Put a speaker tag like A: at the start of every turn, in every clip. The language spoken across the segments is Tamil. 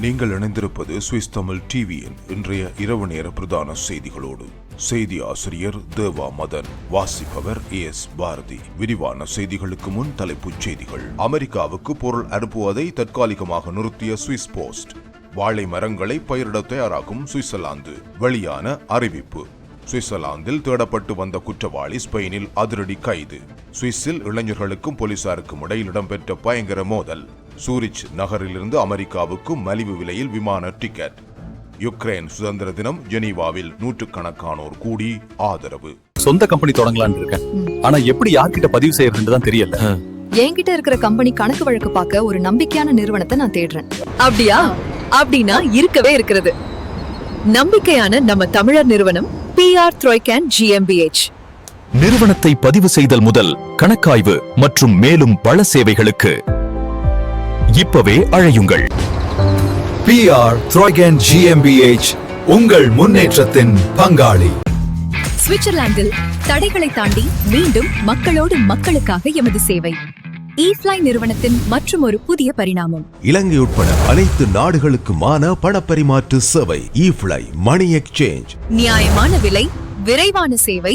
A: நீங்கள் இணைந்திருப்பது சுவிஸ் தமிழ் டிவியின் இன்றைய இரவு நேர பிரதான செய்திகளோடு. செய்தி ஆசிரியர் தேவா மதன் வாசிப்பவர் எஸ் பாரதி. விரிவான செய்திகளுக்கு முன் தலைப்புச் செய்திகள். அமெரிக்காவுக்கு பொருள் அனுப்புவதை தற்காலிகமாக நிறுத்திய சுவிஸ் போஸ்ட். வாழை மரங்களை பயிரிட தயாராகும் சுவிட்சர்லாந்து. வெளியான அறிவிப்பு. சுவிட்சர்லாந்தில் தேடப்பட்டு வந்த குற்றவாளி ஸ்பெயினில் அதிரடி கைது. சுவிஸில் இளைஞர்களுக்கும் போலீசாருக்கும் இடையில் இடம்பெற்ற பயங்கர மோதல். சூரிச் நகரிலிருந்து அமெரிக்காவுக்கு மலிவு விலையில் விமான டிக்கெட். யுக்ரைன் சுதந்திர தினம் ஜெனீவாவில் நூற்றுக்கணக்கானோர் கூடி ஆதரவு.
B: சொந்த கம்பெனி தொடங்கலாம்னு இருக்கேன். ஆனா எப்படி யார்கிட்ட பதிவு செய்யறதுன்னு தான் தெரியல.
C: என்கிட்ட இருக்கிற கம்பெனி கணக்கு வழக்கு பார்க்க ஒரு நம்பிக்கையான நிறுவனத்தை நான் தேடுறேன்.
D: அப்படியா? அப்படின்னா இருக்கவே இருக்கிறது. நம்பிக்கையான நம்ம தமிழர் நிறுவனம் பிஆர் த்ரோய்கேன் ஜிஎம்பிஎச்
B: நிறுவனத்தை பதிவு செய்தல் முதல் கணக்காய்வு மற்றும் மேலும் பல சேவைகளுக்கு இப்பவே அழையுங்கள்.
E: பிஆர் த்ராய்கன் ஜிஎம்பிஎச் உங்கள் முன்னேற்றத்தின் பங்காளி.
C: சுவிட்சர்லாந்தில் தடைகளை தாண்டி மீண்டும் மக்களோடு மக்களுக்காக எமது சேவை. ஈஃப்ளை நிறுவனத்தின் மற்றும் ஒரு புதிய பரிணாமம்.
F: இலங்கை உட்பட அனைத்து நாடுகளுக்குமான பணப்பரிமாற்று சேவை இஃப்ளை மணி எக்ஸ்சேஞ்ச்
D: நியாயமான விலை விரைவான சேவை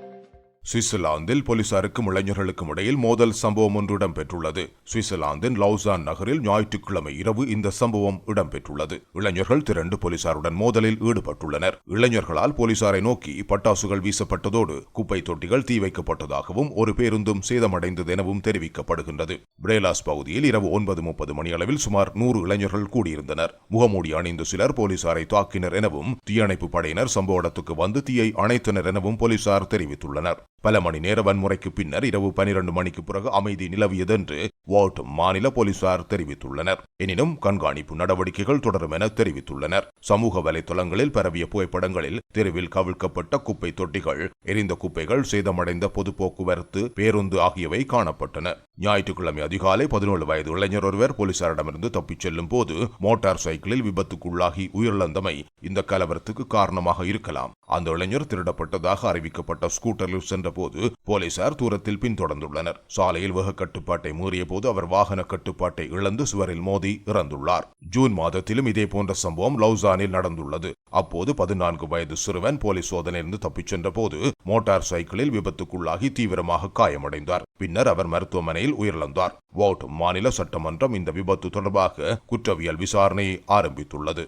A: சுவிட்சர்லாந்தில் போலீசாருக்கும் இளைஞர்களுக்கும் இடையில் மோதல் சம்பவம் ஒன்று இடம்பெற்றுள்ளது. சுவிட்சர்லாந்தின் லவுசான் நகரில் ஞாயிற்றுக்கிழமை இரவு இந்த சம்பவம் இடம்பெற்றுள்ளது. இளைஞர்கள் திரண்டு போலீசாருடன் மோதலில் ஈடுபட்டுள்ளனர். இளைஞர்களால் போலீசாரை நோக்கி பட்டாசுகள் வீசப்பட்டதோடு குப்பை தொட்டிகள் தீ வைக்கப்பட்டதாகவும் ஒரு பேருந்தும் சேதமடைந்தது எனவும் தெரிவிக்கப்படுகின்றது. பிரேலாஸ் பகுதியில் இரவு ஒன்பது முப்பது மணியளவில் சுமார் நூறு இளைஞர்கள் கூடியிருந்தனர். முகமூடி அணிந்த சிலர் போலீசாரை தாக்கினர் எனவும் தீயணைப்பு படையினர் சம்பவ இடத்துக்கு வந்து தீயை அணைத்தனர் எனவும் போலீசார் தெரிவித்துள்ளனர். பல மணி நேர வன்முறைக்கு பின்னர் இரவு பனிரண்டு மணிக்கு பிறகு அமைதி நிலவியதென்று வார்ட் மாநில போலீசார் தெரிவித்துள்ளனர். எனினும் கண்காணிப்பு நடவடிக்கைகள் தொடரும் என தெரிவித்துள்ளனர். சமூக வலைதளங்களில் பரவிய புகைப்படங்களில் தெருவில் கவிழ்க்கப்பட்ட குப்பை தொட்டிகள் எரிந்த குப்பைகள் சேதமடைந்த பொது போக்குவரத்து பேருந்து ஆகியவை காணப்பட்டன. ஞாயிற்றுக்கிழமை அதிகாலை பதினேழு வயது இளைஞர் ஒருவர் போலீசாரிடமிருந்து தப்பிச் செல்லும் போது மோட்டார் சைக்கிளில் விபத்துக்குள்ளாகி உயிரிழந்தமை இந்த கலவரத்துக்கு காரணமாக இருக்கலாம். அந்த இளைஞர் திருடப்பட்டதாக அறிவிக்கப்பட்ட ஸ்கூட்டரில் போது போலீசார் தூரத்தில் பின்தொடர்ந்துள்ளனர். சாலையில் வேக கட்டுப்பாட்டை மீறிய போது அவர் வாகன கட்டுப்பாட்டை இழந்து சுவரில் மோதி இறந்துள்ளார். ஜூன் மாதத்திலும் இதே போன்ற சம்பவம் லவுசானில் நடந்துள்ளது. அப்போது பதினான்கு வயது சிறுவன் போலீஸ் சோதனையிலிருந்து தப்பிச் சென்ற போது மோட்டார் சைக்கிளில் விபத்துக்குள்ளாகி தீவிரமாக காயமடைந்தார். பின்னர் அவர் மருத்துவமனையில் உயிரிழந்தார். வாட் மாநில சட்டமன்றம் இந்த விபத்து தொடர்பாக குற்றவியல் விசாரணையை ஆரம்பித்துள்ளது.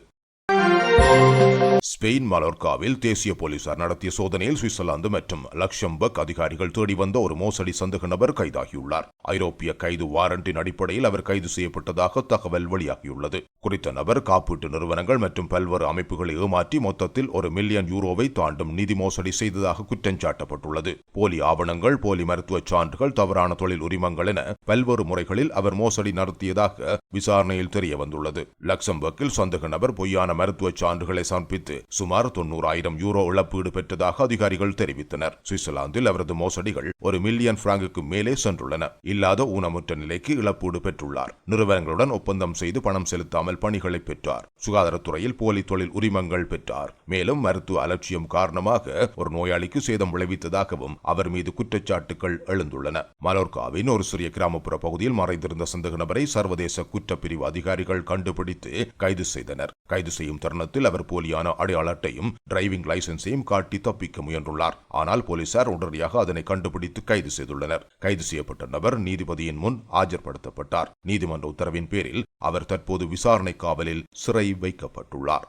A: ஸ்பெயின் மலோர்காவில் தேசிய போலீசார் நடத்திய சோதனையில் சுவிட்சர்லாந்து மற்றும் லக்ஷம்பர்க் அதிகாரிகள் தேடி வந்த ஒரு மோசடி சந்தேக நபர் கைதாகியுள்ளார். ஐரோப்பிய கைது வாரண்டின் அடிப்படையில் அவர் கைது செய்யப்பட்டதாக தகவல் வெளியாகியுள்ளது. குறித்த நபர் காப்பீட்டு நிறுவனங்கள் மற்றும் பல்வேறு அமைப்புகளை ஏமாற்றி மொத்தத்தில் ஒரு மில்லியன் யூரோவை தாண்டும் நிதி மோசடி செய்ததாக குற்றம் சாட்டப்பட்டுள்ளது. போலி ஆவணங்கள் போலி மருத்துவ சான்றுகள் தவறான தொழில் உரிமங்கள் என பல்வேறு முறைகளில் அவர் மோசடி நடத்தியதாக விசாரணையில் தெரிய வந்துள்ளது லக்சம்பர்க்கில் சந்தேக நபர் பொய்யான மருத்துவ சான்றுகளை சமர்ப்பித்து சுமார் தொன்னூறாயிரம் யூரோ இழப்பீடு பெற்றதாக அதிகாரிகள் தெரிவித்தனர். சுவிட்சர்லாந்தில் அவரது மோசடிகள் ஒரு மில்லியன் பிராங்குக்கு மேலே சென்றுள்ளன. இல்லாத ஊனமுற்ற நிலைக்கு இழப்பீடு பெற்றுள்ளார். நிறுவனங்களுடன் ஒப்பந்தம் செய்து பணம் செலுத்தாமல் பணிகளை பெற்றார். சுகாதாரத்துறையில் போலி தொழில் உரிமங்கள் பெற்றார். மேலும் மருத்துவ அலட்சியம் காரணமாக ஒரு நோயாளிக்கு சேதம் விளைவித்ததாகவும் அவர் மீது குற்றச்சாட்டுகள் எழுந்துள்ளன. மலோர்காவின் ஒரு சிறிய கிராமப்புற பகுதியில் மறைந்திருந்த சந்தேக நபரை சர்வதேச குற்றப்பிரிவு அதிகாரிகள் கண்டுபிடித்து கைது செய்தனர். கைது செய்யும் தருணத்தில் அவர் போலியான அடையாள அட்டையும் டிரைவிங் லைசன்ஸையும் காட்டி தப்பிக்க முயன்றுள்ளார். ஆனால் போலீசார் உடனடியாக அதனை கண்டுபிடித்து கைது செய்துள்ளனர். கைது செய்யப்பட்ட நபர் நீதிபதியின் முன் ஆஜர்படுத்தப்பட்டார். நீதிமன்ற உத்தரவின் பேரில் அவர் தற்போது விசாரணை காவலில் சிறை வைக்கப்பட்டுள்ளார்.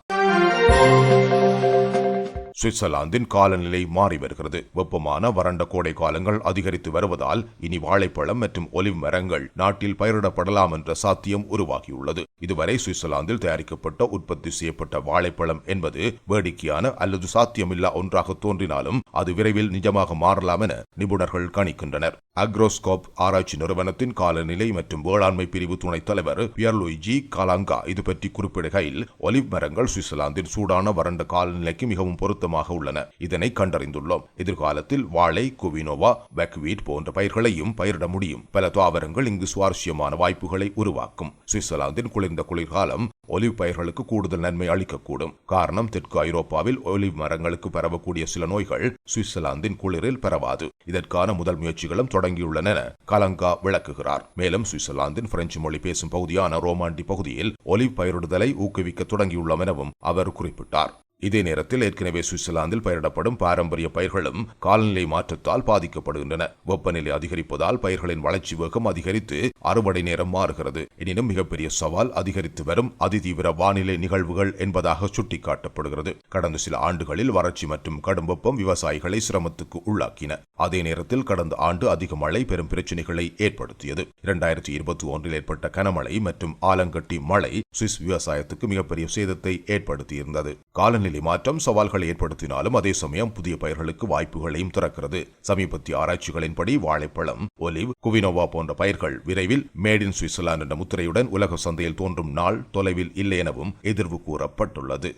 A: சுவிட்சர்லாந்தின் காலநிலை மாறி வருகிறது. வெப்பமான வறண்ட கோடை காலங்கள் அதிகரித்து வருவதால் இனி வாழைப்பழம் மற்றும் ஒலிவ் மரங்கள் நாட்டில் பயிரிடப்படலாம் என்ற சாத்தியம் உருவாகியுள்ளது. இதுவரை சுவிட்சர்லாந்தில் தயாரிக்கப்பட்ட உற்பத்தி செய்யப்பட்ட வாழைப்பழம் என்பது வேடிக்கையான அல்லது சாத்தியமில்லா ஒன்றாக தோன்றினாலும் அது விரைவில் நிஜமாக மாறலாம் என நிபுணர்கள் கணிக்கின்றனர். அக்ரோஸ்கோப் ஆராய்ச்சி நிறுவனத்தின் காலநிலை மற்றும் வேளாண்மை பிரிவு துணைத் தலைவர் பியர்லுய்ஜி காலாங்கா இது பற்றி குறிப்பிடுகையில் ஒலிவ் மரங்கள் சுவிட்சர்லாந்தின் சூடான வறண்ட காலநிலைக்கு மிகவும் பொருத்தமாக உள்ளன. இதனை கண்டறிந்துள்ளோம். எதிர்காலத்தில் வாழை குவினோவா பக்வீட் போன்ற பயிர்களையும் பயிரிட முடியும். பல தாவரங்கள் இங்கு சுவாரஸ்யமான வாய்ப்புகளை உருவாக்கும். சுவிட்சர்லாந்தின் இந்த குளிர்காலம் ஒலிவ் பயிர்களுக்கு கூடுதல் நன்மை அளிக்கக்கூடும். காரணம் தெற்கு ஐரோப்பாவில் ஒலிவ் மரங்களுக்கு பரவக்கூடிய சில நோய்கள் சுவிட்சர்லாந்தின் குளிரில் பரவாது. இதற்கான முதல் முயற்சிகளும் தொடங்கியுள்ளன என கலங்கா விளக்குகிறார். மேலும் சுவிட்சர்லாந்தின் பிரெஞ்சு மொழி பேசும் பகுதியான ரோமாண்டி பகுதியில் ஒலிவ் பயிரிடுதலை ஊக்குவிக்க தொடங்கியுள்ளமெனவும் அவர் குறிப்பிட்டார். இதே நேரத்தில் ஏற்கனவே சுவிட்சர்லாந்தில் பயிரிடப்படும் பாரம்பரிய பயிர்களும் காலநிலை மாற்றத்தால் பாதிக்கப்படுகின்றன. வெப்பநிலை அதிகரிப்பதால் பயிர்களின் வளர்ச்சி வேகம் அதிகரித்து அறுவடை நேரம் மாறுகிறது. எனினும் மிகப்பெரிய சவால் அதிகரித்து வரும் அதிதீவிர வானிலை நிகழ்வுகள் என்பதாக சுட்டிக்காட்டப்படுகிறது. கடந்த சில ஆண்டுகளில் வறட்சி மற்றும் கடும் வெப்பம் விவசாயிகளை சிரமத்துக்கு உள்ளாக்கின. அதே நேரத்தில் கடந்த ஆண்டு அதிக மழை பெரும் பிரச்சினைகளை ஏற்படுத்தியது. இரண்டாயிரத்தி இருபத்தி ஒன்றில் ஏற்பட்ட கனமழை மற்றும் ஆலங்கட்டி மழை சுவிஸ் விவசாயத்துக்கு மிகப்பெரிய சேதத்தை ஏற்படுத்தியிருந்தது. காலநிலை மாற்றம் சவால்களை ஏற்படுத்தினாலும் அதே சமயம் புதிய பயிர்களுக்கு வாய்ப்புகளையும் திறக்கிறது. சமீபத்திய ஆராய்ச்சிகளின்படி வாழைப்பழம் ஒலிவ் குவினோவா போன்ற பயிர்கள் விரைவில் மேட் இன் சுவிட்சர்லாந்து என்ற முத்திரையுடன் உலக சந்தையில் தோன்றும் நாள் தொலைவில் இல்லை எனவும் எதிர்வு கூறப்பட்டுள்ளது.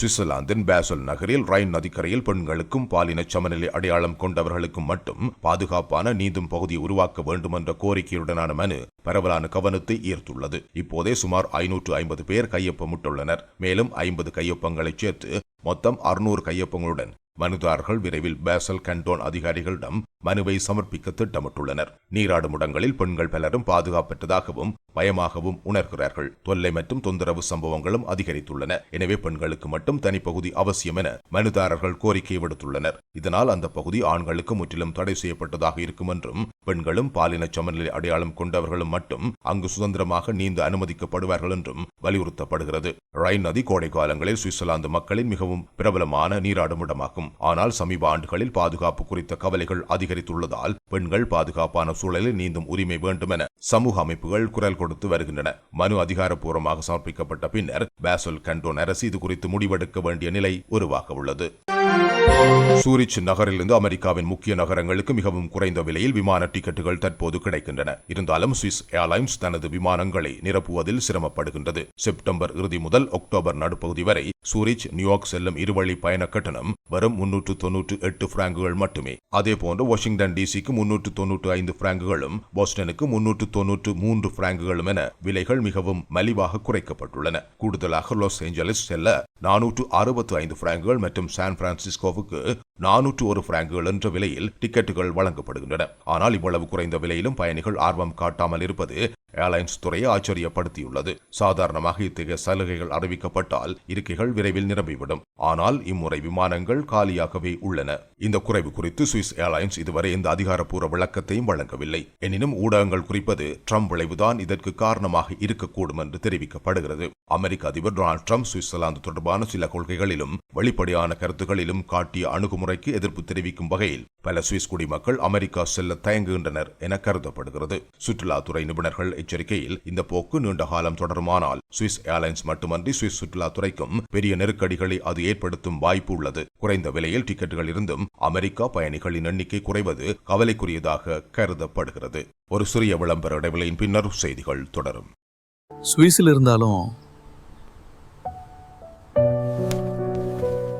A: சுவிட்சர்லாந்தின் பேசல் நகரில் ரைன் நதிக்கரையில் பெண்களுக்கும் பாலின சமநிலை அடையாளம் கொண்டவர்களுக்கும் மட்டும் பாதுகாப்பான நீந்தும் பகுதியை உருவாக்க வேண்டும் என்ற கோரிக்கையுடனான மனு பரவலான கவனத்தை ஈர்த்துள்ளது. இப்போதே சுமார் ஐநூற்று ஐம்பது பேர் கையொப்பமிட்டுள்ளனர். மேலும் ஐம்பது கையொப்பங்களை சேர்த்து மொத்தம் அறுநூறு கையொப்பங்களுடன் மனுதாரர்கள் விரைவில் பேசல் கண்டோன் அதிகாரிகளிடம் மனுவை சமர்ப்பிக்க திட்டமிட்டுள்ளனர். நீராடும் இடங்களில் பெண்கள் பலரும் பாதுகாப்பற்றதாகவும் பயமாகவும் உணர்கிறார்கள். தொல்லை மற்றும் தொந்தரவு சம்பவங்களும் அதிகரித்துள்ளன. எனவே பெண்களுக்கு மட்டும் தனிப்பகுதி அவசியம் என மனுதாரர்கள் கோரிக்கை விடுத்துள்ளனர். இதனால் அந்த பகுதி ஆண்களுக்கு முற்றிலும் தடை செய்யப்பட்டதாக இருக்கும் என்றும் பெண்களும் பாலின சமநிலை அடையாளம் கொண்டவர்களும் மட்டும் அங்கு சுதந்திரமாக நீந்த அனுமதிக்கப்படுவார்கள் என்றும் வலியுறுத்தப்படுகிறது. ரைன் நதி கோடை காலங்களில் சுவிட்சர்லாந்து மக்களின் மிகவும் பிரபலமான நீராடும் இடமாகும். ஆனால் சமீப ஆண்டுகளில் பாதுகாப்பு குறித்த கவலைகள் அதிகரித்துள்ளதால் பெண்கள் பாதுகாப்பான சூழலில் நீந்தும் உரிமை வேண்டும் என சமூக அமைப்புகள் குரல் கொடுத்து வருகின்றன. மனு அதிகாரப்பூர்வமாக சமர்ப்பிக்கப்பட்ட பின்னர் பேசல் கண்டோன் அரசு இது குறித்து முடிவெடுக்க வேண்டிய நிலை உருவாக உள்ளது சூரிச் நகரிலிருந்து அமெரிக்காவின் முக்கிய நகரங்களுக்கு மிகவும் குறைந்த விலையில் விமான டிக்கெட்டுகள் தற்போது கிடைக்கின்றன. இருந்தாலும் சுவிஸ் ஏர்லைன்ஸ் தனது விமானங்களை நிரப்புவதில் சிரமப்படுகின்றது. செப்டம்பர் இறுதி முதல் அக்டோபர் நடுப்பகுதி வரை சூரிச் நியூயார்க் செல்லும் இருவழி பயண கட்டணம் வரும் முன்னூற்று தொன்னூற்று எட்டு பிராங்குகள் மட்டுமே. அதேபோன்று வாஷிங்டன் டிசிக்கு முன்னூற்று தொன்னூற்று ஐந்து பிராங்குகளும் போஸ்டனுக்கு முன்னூற்று தொன்னூற்று மூன்று பிராங்குகளும் என விலைகள் மிகவும் மலிவாக குறைக்கப்பட்டுள்ளன. கூடுதலாக லாஸ் ஏஞ்சலிஸ் செல்ல நானூற்று அறுபத்து ஐந்து பிராங்குகள் மற்றும் சான் Santos Escova. நானூற்று ஒரு பிராங்குகள் என்ற விலையில் டிக்கெட்டுகள் வழங்கப்படுகின்றன. ஆனால் இவ்வளவு குறைந்த விலையிலும் பயணிகள் ஆர்வம் காட்டாமல் இருப்பது ஏர்லைன்ஸ் துறையை ஆச்சரியப்படுத்தியுள்ளது. சாதாரணமாக இத்தகைய சலுகைகள் அறிவிக்கப்பட்டால் இருக்கைகள் விரைவில் நிரம்பிவிடும். ஆனால் இம்முறை விமானங்கள் காலியாகவே உள்ளன. இந்த குறைவு குறித்து சுவிஸ் ஏர்லைன்ஸ் இதுவரை எந்த அதிகாரப்பூர்வ விளக்கத்தையும் வழங்கவில்லை. எனினும் ஊடகங்கள் குறிப்பது ட்ரம்ப் விளைவுதான் இதற்கு காரணமாக இருக்கக்கூடும் என்று தெரிவிக்கப்படுகிறது. அமெரிக்க அதிபர் டொனால்டு ட்ரம்ப் சுவிட்சர்லாந்து தொடர்பான சில கொள்கைகளிலும் வெளிப்படையான கருத்துகளிலும் காட்டிய முறைக்கு எதிர்ப்பு தெரிவிக்கும் வகையில் பல சுவிஸ் குடிமக்கள் அமெரிக்கா செல்ல தயங்குகின்றனர் என கருதப்படுகிறது. சுற்றுலாத்துறை நிபுணர்கள் எச்சரிக்கையில் இந்த போக்கு நீண்ட காலம் தொடருமானால் சுவிஸ் ஏர்லைன்ஸ் மட்டுமன்றி சுவிஸ் சுற்றுலாத்துறைக்கும் பெரிய நெருக்கடிகளை அது ஏற்படுத்தும் வாய்ப்பு உள்ளது. குறைந்த விலையில் டிக்கெட்டுகள் இருந்தும் அமெரிக்கா பயணிகளின் எண்ணிக்கை குறைவது கவலைக்குரியதாக கருதப்படுகிறது. ஒரு சிறிய விளம்பர இடைவெளியின் பின்னர் செய்திகள் தொடரும்.
B: சுவிஸில் இருந்தாலும்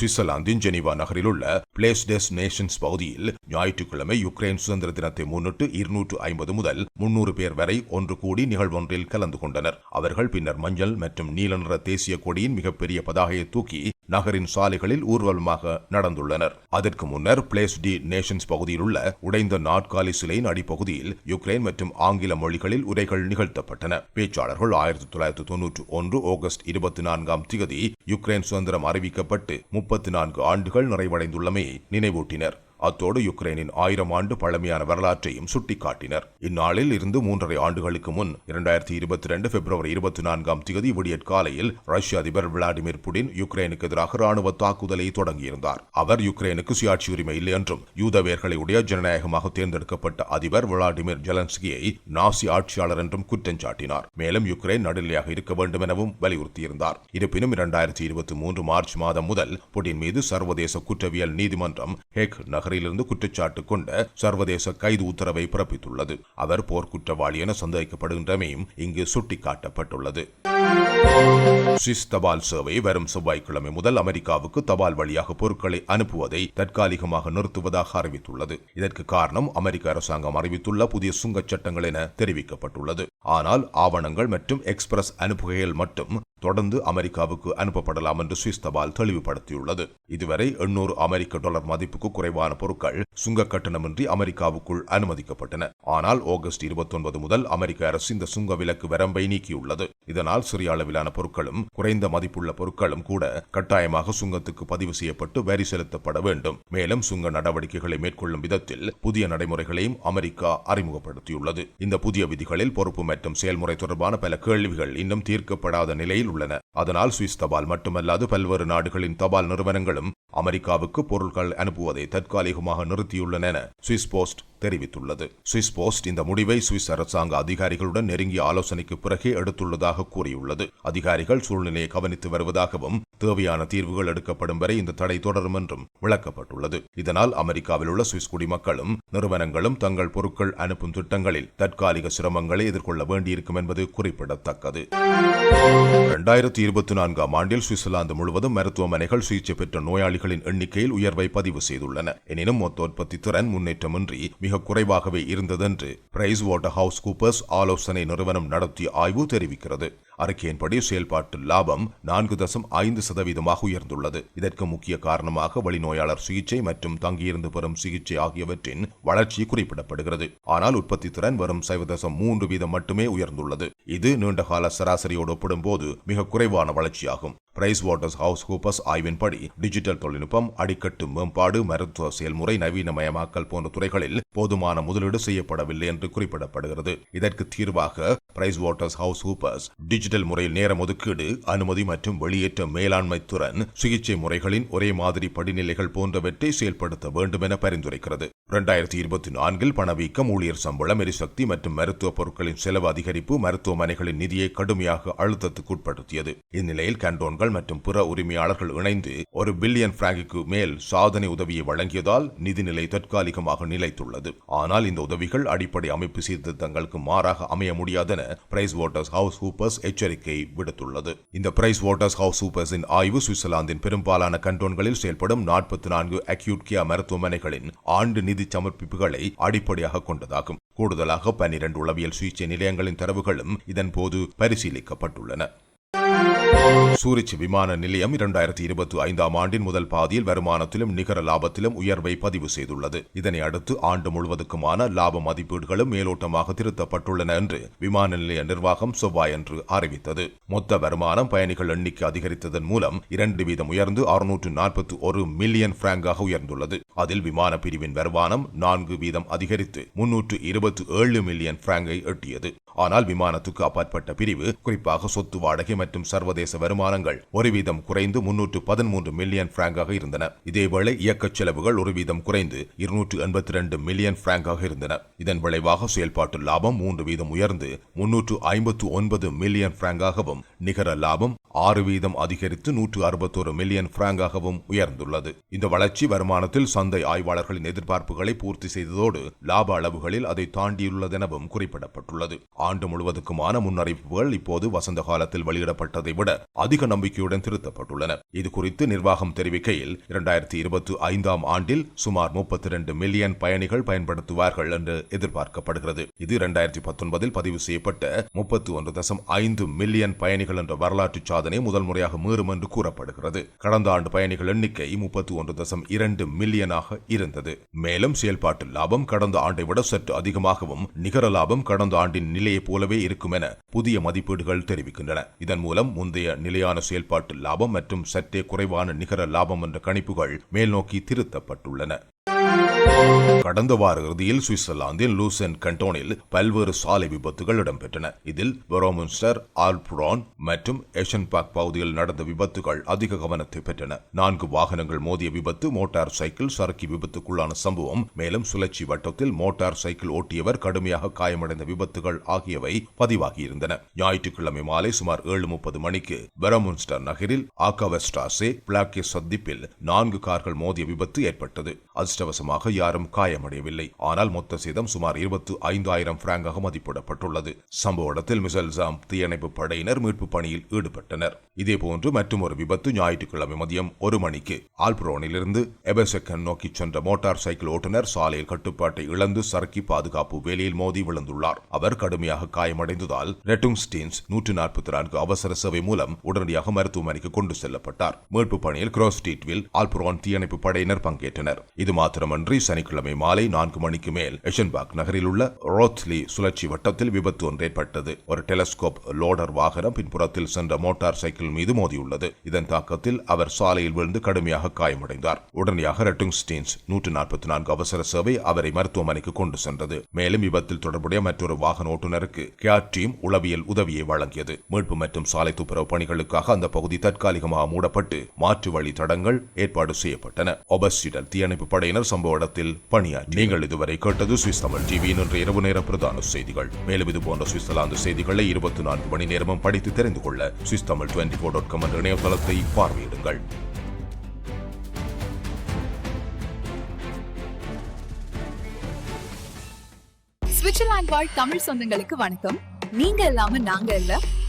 A: சுவிட்சர்லாந்தின் ஜெனீவா நகரில் உள்ள பிளேஸ் டெஸ் நேஷன்ஸ் பகுதியில் ஞாயிற்றுக்கிழமை யுக்ரைன் சுதந்திர தினத்தை முன்னிட்டு இருநூற்று ஐம்பது முதல் முன்னூறு பேர் வரை ஒன்று கூடி நிகழ்வொன்றில் கலந்து கொண்டனர். அவர்கள் பின்னர் மஞ்சள் மற்றும் நீல நிற தேசிய கொடியின் மிகப்பெரிய பதாகையை தூக்கி நகரின் சாலைகளில் ஊர்வலமாக நடந்துள்ளனர். அதற்கு முன்னர் பிளேஸ் டி நேஷன்ஸ் பகுதியில் உள்ள உடைந்த நாட்காலி சிலையின் அடிப்பகுதியில் யுக்ரைன் மற்றும் ஆங்கில மொழிகளில் உரைகள் நிகழ்த்தப்பட்டன. பேச்சாளர்கள் ஆயிரத்தி தொள்ளாயிரத்தி தொன்னூற்றி ஒன்று ஆகஸ்ட் இருபத்தி நான்காம் திகதி யுக்ரைன் சுதந்திரம் அறிவிக்கப்பட்டு முப்பத்தி நான்கு ஆண்டுகள் நிறைவடைந்துள்ளமையை நினைவூட்டினர். அத்தோடு யுக்ரைனின் ஆயிரம் ஆண்டு பழமையான வரலாற்றையும் சுட்டிக்காட்டினர். இந்நாளில் இருந்து மூன்றரை ஆண்டுகளுக்கு முன் இரண்டாயிரத்தி இருபத்தி ரெண்டு பிப்ரவரி இருபத்தி நான்காம் தேதி விடியற்காலையில் ரஷ்ய அதிபர் விளாடிமிர் புடின் யுக்ரைனுக்கு எதிராக ராணுவ தாக்குதலை தொடங்கியிருந்தார். அவர் யுக்ரைனுக்கு சுயாட்சி உரிமை இல்லை என்றும் யூதவேர்களை உடைய ஜனநாயகமாக தேர்ந்தெடுக்கப்பட்ட அதிபர் விளாடிமிர் ஜெலன்ஸ்கியை நாசி ஆட்சியாளர் என்றும் குற்றம் சாட்டினார். மேலும் யுக்ரைன் நடுநிலையாக இருக்க வேண்டும் எனவும் வலியுறுத்தியிருந்தார். இருப்பினும் இரண்டாயிரத்தி இருபத்தி மூன்று மார்ச் மாதம் முதல் புடின் மீது சர்வதேச குற்றவியல் நீதிமன்றம் ஹேக் நகரிலிருந்து குற்றச்சாட்டு கொண்ட சர்வதேச கைது உத்தரவை பிறப்பித்துள்ளது. அவர் போர்க்குற்றவாளி என சந்தேகிக்கப்படுகின்றமையும் இங்கு சுட்டிக்காட்டப்பட்டுள்ளது. சுவிஸ் தபால் சேவை வரும் செவ்வாய்க்கிழமை முதல் அமெரிக்காவுக்கு தபால் வழியாக பொருட்களை அனுப்புவதை தற்காலிகமாக நிறுத்துவதாக அறிவித்துள்ளது. இதற்கு காரணம் அமெரிக்க அரசாங்கம் அறிவித்துள்ள புதிய சுங்கச் சட்டங்கள் என தெரிவிக்கப்பட்டுள்ளது. ஆனால் ஆவணங்கள் மற்றும் எக்ஸ்பிரஸ் அனுப்புகையில் மட்டும் தொடர்ந்து அமெரிக்காவுக்கு அனுப்பப்படலாம் என்று சுவிஸ் தபால் தெளிவுபடுத்தியுள்ளது. இதுவரை எண்ணூறு அமெரிக்க டாலர் மதிப்புக்கு குறைவான பொருட்கள் சுங்க கட்டணமின்றி அமெரிக்காவுக்குள் அனுமதிக்கப்பட்டன. ஆனால் ஆகஸ்ட் இருபத்தொன்பது முதல் அமெரிக்க அரசு இந்த சுங்க விலக்கு வரம்பை நீக்கியுள்ளது. இதனால் சிறிய அளவிலான பொருட்களும் குறைந்த மதிப்புள்ள பொருட்களும் கூட கட்டாயமாக சுங்கத்துக்கு பதிவு செய்யப்பட்டு வரி செலுத்தப்பட வேண்டும். மேலும் சுங்க நடவடிக்கைகளை மேற்கொள்ளும் விதத்தில் புதிய நடைமுறைகளையும் அமெரிக்கா அறிமுகப்படுத்தியுள்ளது. இந்த புதிய விதிகளில் பொறுப்பு மற்றும் செயல்முறை தொடர்பான பல கேள்விகள் இன்னும் தீர்க்கப்படாத நிலையில் உள்ளன. அதனால் சுவிஸ் தபால் மட்டுமல்லாது பல்வேறு நாடுகளின் தபால் நிறுவனங்களும் அமெரிக்காவுக்கு பொருட்கள் அனுப்புவதை தற்காலிகமாக நிறுத்தியுள்ளன என சுவிஸ் போஸ்ட் தெரிவித்துள்ளது. சுவிஸ் போஸ்ட் இந்த முடிவை சுவிஸ் அரசாங்க அதிகாரிகளுடன் நெருங்கிய ஆலோசனைக்கு பிறகே எடுத்துள்ளதாக கூறியுள்ளது. அதிகாரிகள் சூழ்நிலையை கவனித்து வருவதாகவும் தேவையான தீர்வுகள் எடுக்கப்படும் வரை இந்த தடை தொடரும் என்றும் விளக்கப்பட்டுள்ளது. இதனால் அமெரிக்காவில் உள்ள சுவிஸ் குடிமக்களும் நிறுவனங்களும் தங்கள் பொருட்கள் அனுப்பும் திட்டங்களில் தற்காலிக சிரமங்களை எதிர்கொள்ள வேண்டியிருக்கும் என்பது குறிப்பிடத்தக்கது. இரண்டாயிரத்தி இருபத்தி நான்காம் ஆண்டில் சுவிட்சர்லாந்து முழுவதும் மருத்துவமனைகள் சிகிச்சை பெற்ற நோயாளிகளின் எண்ணிக்கையில் உயர்வை பதிவு செய்துள்ளன. எனினும் மொத்த உற்பத்தி திறன் முன்னேற்றமின்றி மிக குறைவாகவே இருந்ததென்று பிரைஸ் வாட்டர் ஹவுஸ் கூப்பர்ஸ் ஆலோசனை நிறுவனம் நடத்திய ஆய்வு தெரிவிக்கிறது. அறிக்கையின்படி செயல்பாட்டு லாபம் நான்கு தசம் ஐந்து சதவீதமாக உயர்ந்துள்ளது. இதற்கு முக்கிய காரணமாக வழிநோயாளர் சிகிச்சை மற்றும் தங்கியிருந்து பெறும் சிகிச்சை ஆகியவற்றின் வளர்ச்சி குறிப்பிடப்படுகிறது. ஆனால் உற்பத்தி திறன் வரும் சைவ தசம் மூன்று வீதம் மட்டுமே உயர்ந்துள்ளது. இது நீண்டகால சராசரியோடு ஒப்பிடும்போது மிக குறைவான வளர்ச்சியாகும். பிரைஸ் வாட்டர்ஸ் ஹவுஸ் கூப்பர்ஸ் ஆய்வின்படி டிஜிட்டல் தொழில்நுட்பம் அடிக்கட்டு மேம்பாடு மருத்துவ செயல்முறை நவீனமயமாக்கல் போன்ற துறைகளில் போதுமான முதலீடு செய்யப்படவில்லை என்று குறிப்பிடப்படுகிறது. இதற்கு தீர்வாக பிரைஸ் வாட்டர்ஸ் ஹவுஸ் ஹூப்பர்ஸ் டிஜிட்டல் முறையில் நேரம் ஒதுக்கீடு அனுமதி மற்றும் வெளியேற்ற மேலாண்மை திறன் சிகிச்சை முறைகளின் ஒரே மாதிரி படிநிலைகள் போன்றவற்றை செயல்படுத்த வேண்டும் என பரிந்துரைக்கிறது. இரண்டாயிரத்தி இருபத்தி நான்கில் பணவீக்கம் ஊழியர் சம்பளம் எரிசக்தி மற்றும் மருத்துவ பொருட்களின் செலவு அதிகரிப்பு மருத்துவமனைகளின் நிதியை கடுமையாக அழுத்தத்துக்கு உட்படுத்தியது. இந்நிலையில் கண்டோன்கள் மற்றும் பிற உரிமையாளர்கள் இணைந்து ஒரு பில்லியன் பிராங்குக்கு மேல் சாதனை உதவியை வழங்கியதால் நிதிநிலை தற்காலிகமாக நிலைத்துள்ளது. ஆனால் இந்த உதவிகள் அடிப்படை அமைப்பு சீர்திருத்தங்களுக்கு மாறாக அமைய முடியாதென பிரைஸ் வாட்டர்ஸ் ஹவுஸ் ஹூப்பர்ஸ் எச்சரிக்கை விடுத்துள்ளது. இந்த பிரைஸ் வாட்டர்ஸ் ஹவுஸ் ஹூப்பர்ஸின் ஆய்வு சுவிட்சர்லாந்தின் பெரும்பாலான கண்டோன்களில் செயல்படும் நாற்பத்தி நான்கு அக்யூட் கேர் மருத்துவமனைகளின் ஆண்டு நிதி சமர்ப்பிப்புகளை அடிப்படையாக கொண்டதாகும். கூடுதலாக பன்னிரண்டு உளவியல் சிகிச்சை நிலையங்களின் தரவுகளும் இதன்போது பரிசீலிக்கப்பட்டுள்ளன. சூரிச் விமான நிலையம் இரண்டாயிரத்தி இருபத்தி ஐந்தாம் ஆண்டின் முதல் பாதியில் வருமானத்திலும் நிகர லாபத்திலும் உயர்வை பதிவு செய்துள்ளது. இதனை அடுத்து ஆண்டு முழுவதுக்குமான லாப மதிப்பீடுகளும் மேலோட்டமாக திருத்தப்பட்டுள்ளன என்று விமான நிலைய நிர்வாகம் செவ்வாயன்று அறிவித்தது. மொத்த வருமானம் பயணிகள் எண்ணிக்கை அதிகரித்ததன் மூலம் இரண்டு வீதம் உயர்ந்து அறுநூற்று நாற்பத்தி ஒரு மில்லியன் பிராங்காக உயர்ந்துள்ளது. அதில் விமான பிரிவின் வருமானம் நான்கு வீதம் அதிகரித்து முன்னூற்று இருபத்தி ஏழு மில்லியன் பிராங்கை எட்டியது. ஆனால் விமானத்துக்கு அப்பாற்பட்ட பிரிவு குறிப்பாக சொத்து வாடகை மற்றும் சர்வதேச வருமானங்கள் ஒரு வீதம் குறைந்து முன்னூற்று பதிமூன்று மில்லியன் பிராங்காக இருந்தன. இதேவேளை இயக்கச் செலவுகள் ஒரு வீதம் குறைந்து இருநூற்று எண்பத்தி ரெண்டு மில்லியன் பிராங்காக இருந்தன. இதன் விளைவாக செயல்பாட்டு லாபம் மூன்று வீதம் உயர்ந்து முன்னூற்று ஐம்பத்து ஒன்பது மில்லியன் பிராங்காகவும் நிகர லாபம் ஆறு வீதம் அதிகரித்து நூற்று அறுபத்தோரு மில்லியன் பிராங்காகவும் உயர்ந்துள்ளது. இந்த வளர்ச்சி வருமானத்தில் சந்தை ஆய்வாளர்களின் எதிர்பார்ப்புகளை பூர்த்தி செய்ததோடு லாப அளவுகளில் அதை தாண்டியுள்ளதெனவும் குறிப்பிடப்பட்டுள்ளது. ஆண்டு முழுவதுக்குமான முன்னறிவிப்புகள் இப்போது வசந்த காலத்தில் வெளியிடப்பட்டதை விட அதிக நம்பிக்கையுடன் திருத்தப்பட்டுள்ளன. இது குறித்து நிர்வாகம் தெரிவிக்கையில் இரண்டாயிரத்தி இருபத்தி ஐந்தாம் ஆண்டில் சுமார் முப்பத்தி இரண்டு மில்லியன் பயணிகள் பயன்படுத்துவார்கள் என்று எதிர்பார்க்கப்படுகிறது. இது இரண்டாயிரத்தி பத்தொன்பதில் பதிவு செய்யப்பட்ட முப்பத்தி ஒன்று தசம் ஐந்து மில்லியன் பயணிகள் என்ற வரலாற்று சாதனை முதல் முறையாக மீறும் என்று கூறப்படுகிறது. கடந்த ஆண்டு பயணிகள் எண்ணிக்கை முப்பத்தி ஒன்று தசம் இரண்டு மில்லியனாக இருந்தது. மேலும் செயல்பாட்டு லாபம் கடந்த ஆண்டை விட சற்று அதிகமாகவும் நிகர லாபம் கடந்த ஆண்டின் நிலையைப் போலவே இருக்கும் என புதிய மதிப்பீடுகள் தெரிவிக்கின்றன. இதன் மூலம் முந்தைய நிலையான செயல்பாட்டு லாபம் மற்றும் சற்றே குறைவான நிகர லாபம் என்ற கணிப்புகள் மேல்நோக்கி திருத்தப்பட்டுள்ளன. கடந்த வார இறுதியில் சுவிட்சர்லாந்தின் லூசென் கண்டோனில் பல்வேறு சாலை விபத்துகள் இடம்பெற்றன. இதில் பெரோமுன்ஸ்டர் ஆல்புரான் மற்றும் எஷன்பர்க் பகுதியில் நடந்த விபத்துகள் அதிக கவனத்தை பெற்றன. நான்கு வாகனங்கள் மோதிய விபத்து மோட்டார் சைக்கிள் சறுக்கி விபத்துக்குள்ளான சம்பவம் மேலும் சுழற்சி வட்டத்தில் மோட்டார் சைக்கிள் ஓட்டியவர் கடுமையாக காயமடைந்த விபத்துகள் ஆகியவை பதிவாகியிருந்தன. ஞாயிற்றுக்கிழமை மாலை சுமார் ஏழு முப்பது மணிக்கு பெரோமுன்ஸ்டர் நகரில் ஆக்கவெஸ்டாசே பிளாக்கே சந்திப்பில் நான்கு கார்கள் மோதிய விபத்து ஏற்பட்டது. அதிர்ஷ்டவசமாக யாரும் காயமடையவில்லை. ஆனால் மொத்த சேதம் சுமார் இருபத்து ஐந்து ஆயிரம் பிராங்காக மதிப்பிடப்பட்டுள்ளது. சம்பவ இடத்தில் மிசல் ஜாம் தீயணைப்பு படையினர் மீட்பு பணியில் ஈடுபட்டனர். இதேபோன்று மற்றும் ஒரு விபத்து ஞாயிற்றுக்கிழமை மதியம் ஒரு மணிக்கு. ஆல்புரோனிலிருந்து எபசெக்கன் நோக்கி சென்ற மோட்டார் சைக்கிள் ஓட்டுநர் சாலையில் கட்டுப்பாட்டை இழந்து சறுக்கி பாதுகாப்பு வேலையில் மோதி விழுந்துள்ளார். அவர் கடுமையாக காயமடைந்ததால் ரெட்டுங் ஸ்டீன்ஸ் நூற்று நாற்பத்தி நான்கு அவசர சேவை மூலம் உடனடியாக மருத்துவமனைக்கு கொண்டு செல்லப்பட்டார். மீட்பு பணியில் கிராஸ் ஸ்ட்ரீட்வில் ஆல்ப்ரோன் தீயணைப்பு படையினர் பங்கேற்றனர். இது மாத்திரமன்றி சனிக்கிழமை மாலை நான்கு மணிக்கு மேல் எஷன்பாக் நகரில் உள்ள ரோத்லி சுழற்சி வட்டத்தில் விபத்து ஒன்று ஏற்பட்டது. ஒரு டெலஸ்கோப் லோடர் வாகனம் பின்புறத்தில் சென்ற மோட்டார் சைக்கிள் மீது மோதியுள்ளது. இதன் தாக்கத்தில் அவர் சாலையில் விழுந்து கடுமையாக காயமடைந்தார். உடனடியாக ரெட்டுங் ஸ்டீன்ஸ் நூற்று நாற்பத்தி நான்கு அவசர சேவை அவரை மருத்துவமனைக்கு கொண்டு சென்றது. மேலும் விபத்தில் தொடர்புடைய மற்றொரு வாகன ஓட்டுநருக்கு கேர் டீம் உளவியல் உதவியை வழங்கியது. மீட்பு மற்றும் சாலை துப்புரவு பணிகளுக்காக அந்த பகுதி தற்காலிகமாக மூடப்பட்டு மாற்று வழி தடங்கள் ஏற்பாடு செய்யப்பட்டன. ஒபஸ்டிடல் தீயணைப்பு படையினர் சம்பவ நிறுவனத்தில் பணியாற்றி. நீங்கள் இதுவரை கேட்டது சுவிஸ் தமிழ் டிவியின் இன்று இரவு நேர பிரதான செய்திகள். மேலும் இது போன்ற சுவிட்சர்லாந்து செய்திகளை இருபத்தி நான்கு மணி நேரமும் படித்து தெரிந்து கொள்ள Swiss Tamil twenty four dot com என்ற இணையதளத்தை பார்வையிடுங்கள்.
C: சுவிட்சர்லாந்து வாழ் தமிழ் சொந்தங்களுக்கு வணக்கம். நீங்க இல்லாம நாங்க இல்ல.